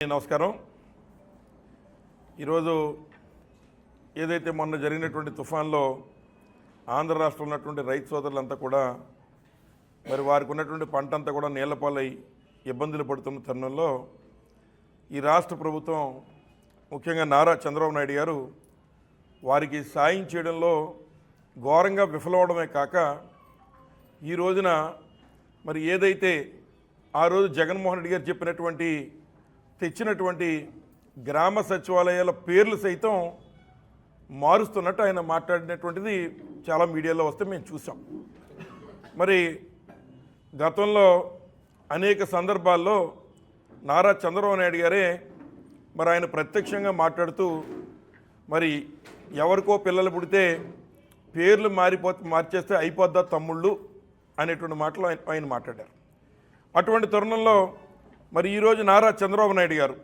నమస్కారం. ఈరోజు ఏదైతే మొన్న జరిగినటువంటి తుఫాన్లో ఆంధ్ర రాష్ట్రంలో ఉన్నటువంటి రైతు సోదరులంతా కూడా మరి వారికి ఉన్నటువంటి పంట అంతా కూడా నీళ్ళపాలై ఇబ్బందులు పడుతున్న తరుణంలో ఈ రాష్ట్ర ప్రభుత్వం ముఖ్యంగా నారా చంద్రబాబు నాయుడు గారు వారికి సాయం చేయడంలో ఘోరంగా విఫలవడమే కాక ఈ రోజున మరి ఏదైతే ఆ రోజు జగన్మోహన్ రెడ్డి గారు చెప్పినటువంటి తెచ్చినటువంటి గ్రామ సచివాలయాల పేర్లు సైతం మారుస్తున్నట్టు ఆయన మాట్లాడినటువంటిది చాలా మీడియాలో వస్తే మేము చూసాం. మరి గతంలో అనేక సందర్భాల్లో నారా చంద్రబాబు నాయుడు గారే మరి ఆయన ప్రత్యక్షంగా మాట్లాడుతూ మరి ఎవరికో పిల్లలు పుడితే పేర్లు మారిపో మార్చేస్తే అయిపోద్దా తమ్ముళ్ళు అనేటువంటి మాటలు ఆయన ఆయన మాట్లాడారు. అటువంటి తరుణంలో మరి ఈరోజు నారా చంద్రబాబు నాయుడు గారు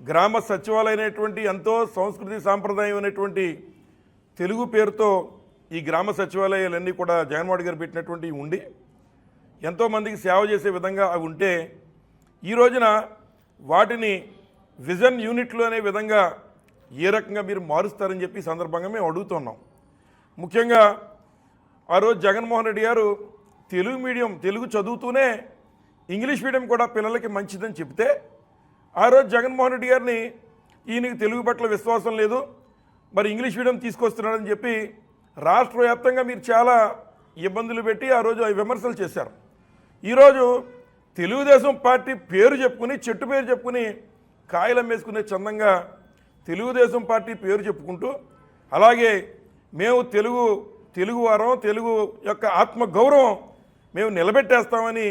గ్రామ సచివాలయం అనేటువంటి ఎంతో సంస్కృతి సాంప్రదాయం అనేటువంటి తెలుగు పేరుతో ఈ గ్రామ సచివాలయాలన్నీ కూడా జగన్మోహన్ గారు పెట్టినటువంటి ఉండి ఎంతోమందికి సేవ చేసే విధంగా అవి ఉంటే ఈ రోజున వాటిని విజన్ యూనిట్లు అనే విధంగా ఏ రకంగా మీరు మారుస్తారని చెప్పి సందర్భంగా మేము అడుగుతున్నాం. ముఖ్యంగా ఆ రోజు జగన్మోహన్ రెడ్డి గారు తెలుగు మీడియం తెలుగు చదువుతూనే ఇంగ్లీష్ మీడియం కూడా పిల్లలకి మంచిదని చెప్తే ఆ రోజు జగన్మోహన్ రెడ్డి గారిని ఈయనకి తెలుగు పట్ల విశ్వాసం లేదు మరి ఇంగ్లీష్ మీడియం తీసుకొస్తున్నాడని చెప్పి రాష్ట్ర వ్యాప్తంగా మీరు చాలా ఇబ్బందులు పెట్టి ఆ రోజు విమర్శలు చేశారు. ఈరోజు తెలుగుదేశం పార్టీ పేరు చెప్పుకుని చెట్టు పేరు చెప్పుకుని కాయలమ్మేసుకునే చందంగా తెలుగుదేశం పార్టీ పేరు చెప్పుకుంటూ అలాగే మేము తెలుగు తెలుగు వారం తెలుగు యొక్క ఆత్మ గౌరవం మేము నిలబెట్టేస్తామని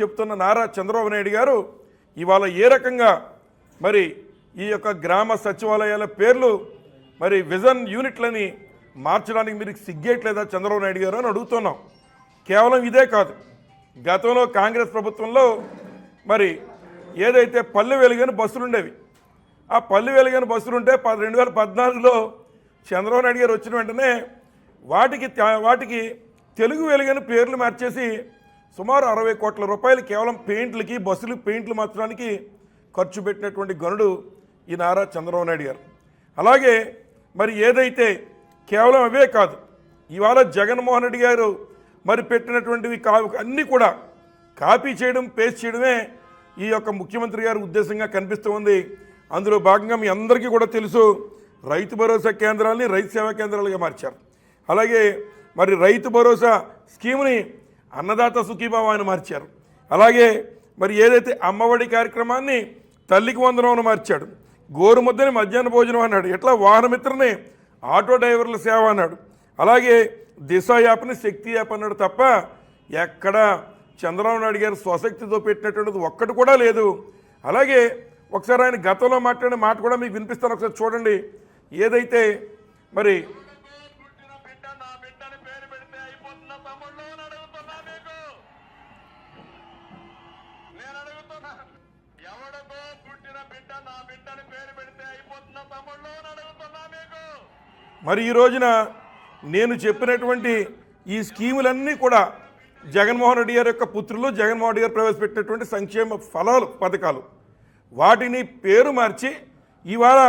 చెప్తున్న నారా చంద్రబాబు నాయుడు గారు ఇవాళ ఏ రకంగా మరి ఈ యొక్క గ్రామ సచివాలయాల పేర్లు మరి విజన్ యూనిట్లని మార్చడానికి మీరు సిగ్గేయట్లేదా చంద్రబాబు నాయుడు గారు అని అడుగుతున్నాం. కేవలం ఇదే కాదు. గతంలో కాంగ్రెస్ ప్రభుత్వంలో మరి ఏదైతే పల్లె వెలుగని బస్సులు ఉండేవి ఆ పల్లె వెలుగని బస్సులు ఉంటే రెండు వేల పద్నాలుగులో చంద్రబాబు నాయుడు గారు వచ్చిన వెంటనే వాటికి వాటికి తెలుగు వెలుగని పేర్లు మార్చేసి సుమారు అరవై కోట్ల రూపాయలు కేవలం పెయింట్లకి బస్సులు పెయింట్లు మార్చడానికి ఖర్చు పెట్టినటువంటి గనుడు ఈ నారా చంద్రబాబు నాయుడు గారు. అలాగే మరి ఏదైతే కేవలం అవే కాదు ఇవాళ జగన్మోహన్ రెడ్డి గారు మరి పెట్టినటువంటివి కా అన్నీ కూడా కాపీ చేయడం పేస్ట్ చేయడమే ఈ యొక్క ముఖ్యమంత్రి గారి ఉద్దేశంగా కనిపిస్తూ ఉంది. అందులో భాగంగా మీ అందరికీ కూడా తెలుసు రైతు భరోసా కేంద్రాలని రైతు సేవా కేంద్రాలుగా మార్చారు. అలాగే మరి రైతు భరోసా స్కీమ్ని అన్నదాత సుఖీభావ అని మార్చారు. అలాగే మరి ఏదైతే అమ్మఒడి కార్యక్రమాన్ని తల్లికి వందనం అని మార్చాడు గోరుముద్దని మధ్యాహ్న భోజనం అన్నాడు ఇట్లా వాహనమిత్రని ఆటో డ్రైవర్ల సేవ అన్నాడు అలాగే దిశ యాప్ని శక్తి యాప్ అన్నాడు తప్ప ఎక్కడ చంద్రబాబు నాయుడు గారు స్వశక్తితో పెట్టినటువంటిది ఒక్కటి కూడా లేదు. అలాగే ఒకసారి ఆయన గతంలో మాట్లాడిన మాట కూడా మీకు వినిపిస్తాను ఒకసారి చూడండి. ఏదైతే మరి ఎవడతో పుట్టిన బిడ్డ నా బిడ్డని పేరు పెడితే అయిపోతున్న తమ్ముళ్ళు అడుగుతున్నా మీకు. మరి ఈ రోజున నేను చెప్పినటువంటి ఈ స్కీములన్నీ కూడా జగన్మోహన్ రెడ్డి గారి యొక్క పుత్రులు జగన్మోహన్ రెడ్డి గారు ప్రవేశపెట్టినటువంటి సంక్షేమ ఫలాలు పథకాలు. వాటిని పేరు మార్చి ఇవాళ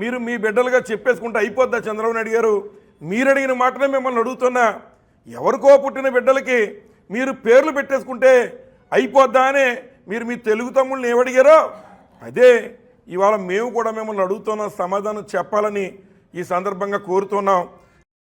మీరు మీ బిడ్డలుగా చెప్పేసుకుంటే అయిపోద్దా చంద్రబాబు నాయుడు గారు? మీరు అడిగిన మాటనే మిమ్మల్ని అడుగుతున్నా. ఎవరికో పుట్టిన బిడ్డలకి మీరు పేర్లు పెట్టేసుకుంటే అయిపోద్దా అనే మీరు మీ తెలుగు తమ్ముళ్ళని ఏమడిగారో అదే ఇవాళ మేము కూడా మిమ్మల్ని అడుగుతున్న సమాధానం చెప్పాలని ఈ సందర్భంగా కోరుతున్నాం.